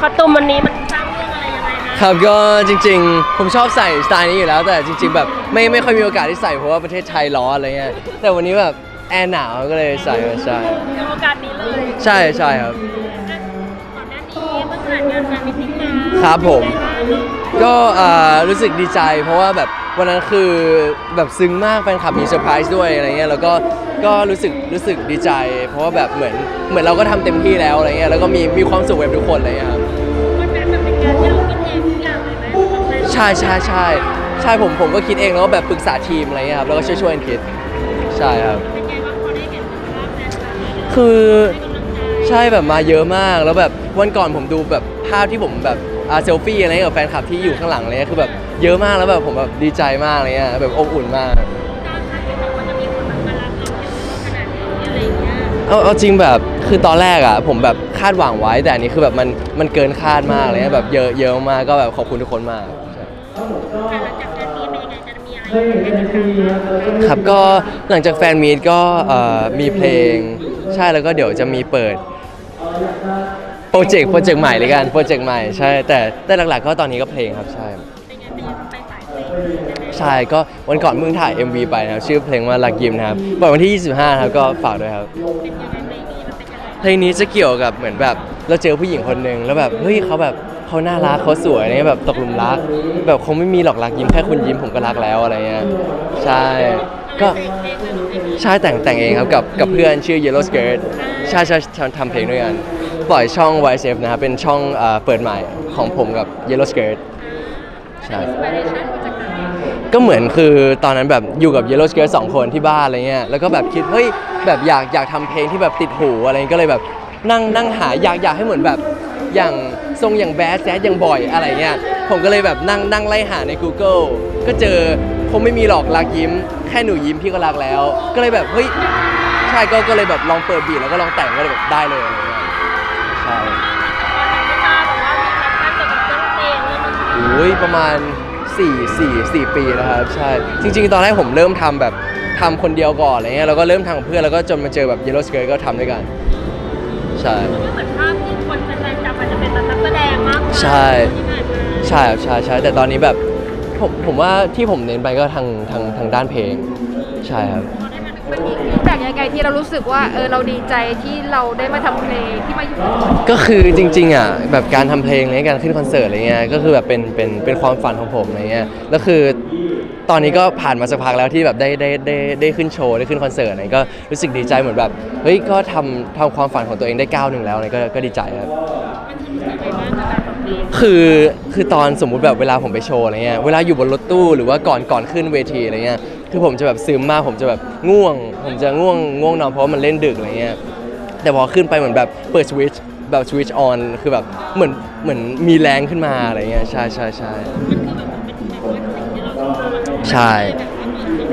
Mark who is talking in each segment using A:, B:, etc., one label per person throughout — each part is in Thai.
A: คอสตูมวันนี้มันสร้างเรื่องอะไรยังไงนะ
B: ครับก็จริง ๆ ผมชอบใส่สไตล์นี้อยู่แล้ว แต่จริง ๆ แบบไม่ไม่ค่อยมีโอกาสที่ใส่เพราะว่าประเทศไทยร้อนอะไรเงี้ยแต่วันนี้แบบแอร์หนาวก็เลยใส่มาใช่
A: ในโอกาสนี้เลย
B: ใช่ใช่ครับ
A: ก่อนหน้านี้เมื่อผ่านงานแฟนมิตติ้งมา
B: ครับผม ก็อ่ารู้สึกดีใจเพราะว่าแบบ วันนั้นคือแบบซึ้งมากแฟนคลับมีเซอร์ไพรส์ด้วยอะไรเงี้ยแล้วก็ก็รู้สึกรู้สึกดีใจ เพราะว่าแบบเหมือนเหมือนเราก็ทำเต็มที่แล้วอะไรเงี้ยแล้วก็มีมีความสุขกับทุกคนอะไรเลยครับ
A: วันนั้นมันเป็นงานที่เราคิดเองทุกอย่างเลยไหมสำหรับแฟน
B: ใช่ใช่ใช่ใช่ผมผมก็คิดเองแล้วก็แบบปรึกษาทีมอะไรเงี้ยครับแล้วก็ช่วยช่วยๆกันคิดใช่ครับ
A: เป็นไงบ้างพอได้เห็นภาพแฟนคลับให้
B: คือ
A: กำลังใจ
B: ใช่แบบมาเยอะมากแล้วแบบวันก่อนผมดูแบบภาพที่ผมแบบอ่า เซลฟี่อะไรเงี้ยกับแฟนคลับที่อยู่ข้างหลังอะไรเลยคือแบบเยอะมากแล้วแบบผมแบบดีใจมากอะไรเงี้ยแบบอบอุ่นมาก
A: กล้าคาดคิดว่ามันจะมีคนมารักเราเยอะขนาดนี้อะไรอย่างเงี้ย
B: เอาเอาจริงแบบคือตอนแรกอะผมแบบคาดหวังไว้แต่อันนี้คือแบบมันมันเกินคาดมากเลยนะแบบเยอะเยอะมากก็แบบขอบคุณทุกคนมากใช่
A: แต่หลังจากงานนี้เป็นยังไงจะมีอะไรให้ติดตามบ้าง
B: ครับก็หลังจากแฟนมีตก็เอ่อมีเพลง ใช่แล้วก็เดี๋ยวจะมีเปิดโป รเจกต์โปรเจกต์ใหม่เลยกันโปรเจกต์ใหม่ใช่แต่แต่หลักๆก็ตอนนี้ก็เพลงครับใช่
A: เป็นไงเป็นไงไปสายเพลงใช่
B: ก็วันก่อนเพิ่งถ่าย MV ไปนะครับชื่อเพลงว่าลักยิมนะครับปล่อยวันที่ 25ครับก็ฝากด้วยครับ
A: เป็นยังไงเพลงนี้มันเป็นยังไง
B: เพลงนี้จะเกี่ยวกับเหมือนแบบเราเจอผู้หญิงคนหนึ่งแล้วแบบเฮ้ยเขาแบบเขาน่ารักเขาสวยอะไรเงี้ยแบบตกหลุมรัก แบบคงไม่มีหรอกรักยิ้มแค่คุณยิ้มผมก็รักแล้วอะไรเงี้ยใช่ก็ใช่แต่งแต่งเองครับกับกับเพื่อนชื่อ Yellow Skirt ใช่ใช่ทำทำเพลงด้วยกัน ปล่อยช่อง YSF นะครับเป็นช่องเอ่อเปิดใหม่ของผมกับ Yellow Skirt ใช่
A: อินสปิเรชันมาจากไหน
B: ก็เหมือนคือตอนนั้นแบบอยู่กับ Yellow Skirt สองคนที่บ้านอะไรเงี้ยแล้วก็แบบคิดเฮ้ยแบบอยากอยากทำเพลงที่แบบติดหูอะไรเงี้ยก็เลยแบบนั่งนั่งหาอยากอยากให้เหมือนแบบอย่างทรงอย่างแบดแซดอย่างบ่อยอะไรเงี้ยผมก็เลยแบบนั่งนั่งไล่หาใน Google ก็เจอคงไม่มีหรอกรักยิ้ม แค่หนูยิ้มพี่ก็รักแล้ว ก็เลยแบบเฮ้ยใช่ก็ก็เลยแบบลองเปิดบีทแล้วก็ลองแต่งก็เลยแบบได้เลยอะไรเงี้ยใช่
A: ไม่ทราบแบบว่ามีแฟนเกี่ยวกับเรื่องเพลงเรื่องดนตรี
B: โอ้ยประมาณ 4 4 4 ปีแล้วครับใช่จริง ๆ ตอนแรกผมเริ่มทำแบบทำคนเดียวก่อนอะไรเงี้ยแล้วก็เริ่มทำกับเพื่อนแล้วก็จนมาเจอแบบ Yellow Skirt ก็ทำด้วยกัน ใช่
A: ไม่เหมือนภาพที่คนแฟนๆจำอาจจะเป็นแบบนักแสดงมากกว่า
B: ใช่
A: ที่ผ่านมา
B: ใช่ครับใช่ใช่แต่ตอนนี้แบบผมผมว่าที่ผมเน้นไปก็ทางทางทางด้านเพลง ใช่ครับ
A: พอได้มาถึง
C: มันมีฟีดแบ็กยังไง ที่เรารู้สึกว่าเออเราดีใจที่เราได้มาทำเพลงที่มาอยู่กับคน
B: ก็คือจริงๆอะแบบการทำเพลงอะไรเงี้ยการขึ้นคอนเสิร์ตอะไรเงี้ยก็คือแบบเป็นเป็นเป็นความฝันของผมอะไรเงี้ยแล้วคือตอนนี้ก็ผ่านมาสักพักแล้วที่แบบได้ได้ได้ได้ขึ้นโชว์ได้ขึ้นคอนเสิร์ตอะไรก็รู้สึกดีใจเหมือนแบบเฮ้ยก็ทำทำความฝันของตัวเองได้ก้าวหนึ่งแล้วอะไรก็ก็ดีใจครับ
A: มันคือรู้สึกยังไงบ้างกับการทำเพลง
B: คือคือตอนสมมุติแบบเวลาผมไปโชว์อะไรเงี้ยเวลาอยู่บนรถตู้หรือว่าก่อนก่อนขึ้นเวทีอะไรเงี้ย คือผมจะแบบซึมมากผมจะแบบง่วง ผมจะง่วงง่วงนอนเพราะว่ามันเล่นดึกอะไรเงี้ยแต่พอขึ้นไปเหมือนแบบเปิดสวิตช์แบบสวิตช์ออนคือแบบเหมือนเหมือนมีแรงขึ้นมาอะไรเงี้ยใช่ใช่ใช่ใช่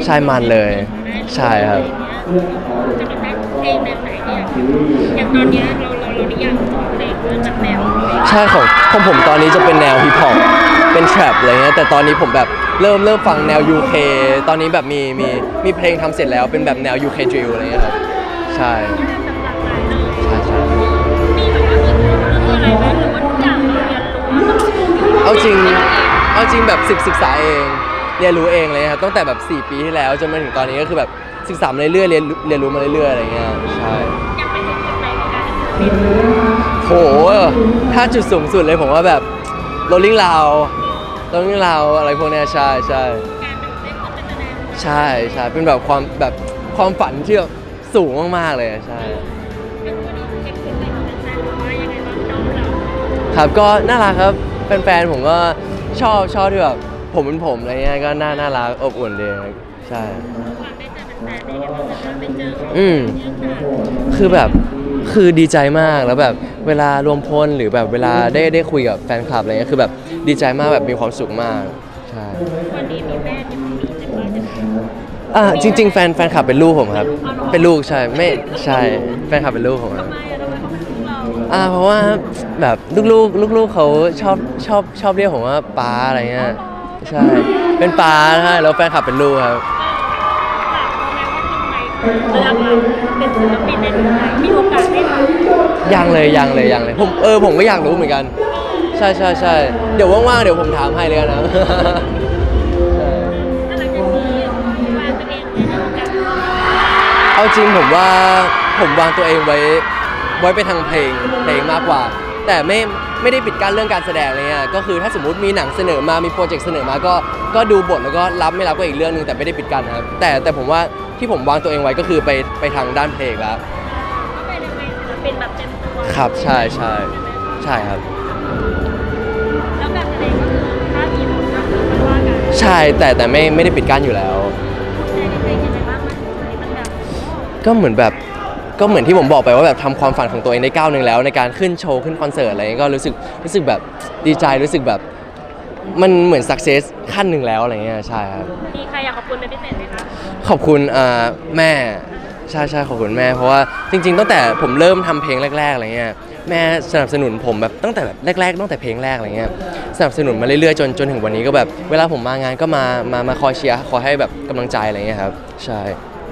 B: ใช่มันเลย ใช่ครับ
A: จะเป็นแบบเพลงแบบไหนเนี่ยอย่างตอนนี้เรา เราเราได้อยากทำเพลงเรื่องแบบแนวเพลง
B: ใช่ของของผมตอนนี้จะเป็นแนวฮิปฮอปเป็นแทร็ปอะไรเงี้ยแต่ตอนนี้ผมแบบเริ่มเริ่มฟังแนว UK ตอนนี้แบบมีมีมีเพลงทำเสร็จแล้วเป็นแบบแนว UK drill อะไรเงี้ยครับใช่ใช่ใช่
A: มีแบบว่ามีเรื่องอะไรไหมหรือว่าทุกอย่างเราเรียนรู้ตลอดชีวิต
B: เอาจริงเอาจริงแบบศึกศึกษาเองเรียนรู้เองเลยครับตั้งแต่แบบ 4 ปีที่แล้วจนมาถึงตอนนี้ก็คือแบบศึกษามาเรื่อยๆเรียนเรียนรู้มาเรื่อยๆอะไรเงี้ยใช่ โห ถ้าจุดสูงสุดเลยผมว่าแบบ rolling loud rolling loud อะไรพวกเนี้ยใช่ใช่
A: การแบบได้คนเป็นแสดง
B: ใช่ใช่เป็นแบบความแบบความฝันที่แบบสูงมากๆเลยอะใช่
A: เป็นวันนี้เช็คฟีดแบ็กของแฟนๆว่ายังไงบ้างน้องเรา
B: ครับก็น่ารักครับแฟนๆผมก็ชอบชอบที่แบบผมเป็นผมอะไรเงี้ยก็น่าน่ารักอบอุ่นดีครับใช่
A: ความได้เจอแฟนๆได้ยังไงบ้างคะได้เจอ
B: อืมคือแบบ คือดีใจมากแล้วแบบเวลารวมพลหรือแบบเวลาได้ได้คุยกับแฟนคลับอะไรเงี้ยคือแบบดีใจมากแบบมีความสุขมากใช่
A: วันนี้มีแม่มีพี่เป็นบ้านเป็น
B: อ่าจริง ๆ แฟนแฟนคลับเป็นลูกผมครับ เป็นลูกใช่ไม่ใช่แฟนคลับเป็นลูกผมครับ
A: ทำไมอะทำไมเขาเป็นลูกเรา
B: อ่าเพราะว่าแบบลูกๆลูกๆเขาชอบชอบชอบเรียกผมว่าป้าอะไรเงี้ยใช่เป็นป้าใช่แล้วแฟนคลับเป็นลูกครับ
A: ถามเขาไหมว่าทำไม เวลามาเป็นศิลปินในดวงใจมีโอกาสได้มา
B: ยังเลยยังเลยยังเลยผมเออผมก็อยากรู้เหมือนกัน ใช่ใช่ใช่เดี๋ยวว่างๆเดี๋ยวผมถามให้เลยนะใช่
A: ถ้าหลังจากนี้วางตัวเองในวงการ
B: เอาจริงผมว่าผมวางตัวเองไว้ไว้ไปทางเพลงเพลงมากกว่า แต่ไม่ไม่ได้ปิดกั้นเรื่องการแสดงอะไรเงี้ยก็คือถ้าสมมติมีหนังเสนอมามีโปรเจกต์เสนอมาก็ก็ดูบทแล้วก็รับไม่รับก็อีกเรื่องหนึงแต่ไม่ได้ปิดกั้นครับแต่แต่ผมว่า ที่ผมวางตัวเองไว้ก็คือไปไปทางด้านเพลงแล้ว
A: ก็เป็นในศิลปินแบบเต็มตัว
B: ครับใช่ใช่ ใช่ครับ
A: แล้วการแสดงก็คือถ้ามีผลก็คือไม่ว่ากัน
B: ใช่แต่แต่ไม่ไม่ได้ปิดกั้นอยู่แล้ว
A: แต่ในเพลงยังไงบ้างมันมันแบบ
B: ก็เหมือนแบบก็เหมือนที่ผมบอกไปว่าแบบทำความฝันของตัวเองได้ก้าวหนึ่งแล้ว ในการขึ้นโชว์ขึ้นคอนเสิร์ตอะไรเงี้ยก็รู้สึกรู้สึกแบบดีใจรู้สึกแบบ มันเหมือนสักเซสขั้นหนึ่งแล้วอะไรเงี้ยใช่ครับ
A: มีใครอยากขอบคุณเป็นพิเศษไหมคะ
B: ขอบคุณอ่าแม่ใช่ใช่ขอบคุณแม่เพราะว่าจริง ๆ ตั้งแต่ผมเริ่มทำเพลงแรกๆอะไรเงี้ยแม่สนับสนุนผมแบบตั้งแต่แบบแรก ๆ ตั้งแต่เพลงแรกอะไรเงี้ยสนับสนุนมาเรื่อยๆจนจนถึงวันนี้ก็แบบเวลาผมมางานก็มามามาคอยเชียร์คอยให้แบบกำลังใจอะไรเงี้ยครับใช่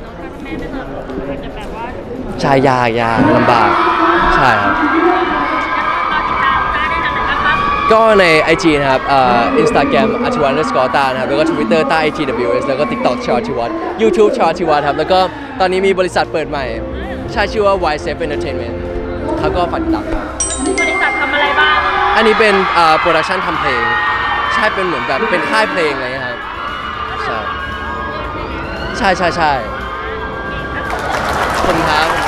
A: น้องถ้าแม่ไม่สนับสนุนมันจะแบบว่า
B: ใช่ยากยากลำบากใช่
A: ครับ
B: ก็ใน IG นะครับเอ่อ Instagram อาชิวัต underscore ตานะครับ แล้วก็ Twitter ตา ATWS แล้วก็ TikTok ชอชิวัต YouTube ชอชิวัตครับ แล้วก็ตอนนี้มีบริษัทเปิดใหม่ใช่ชื่อว่า Y Safe Entertainment เขาก็ฝากติดตามครับ
A: บริษัททำอะไรบ้าง
B: อันนี้เป็นโปรดักชันทำเพลง ใช่เป็นเหมือนแบบเป็นค่ายเพลงอะไรเงี้ยครับ ใช่ใช่ใช่ใช่ขอบคุณครับ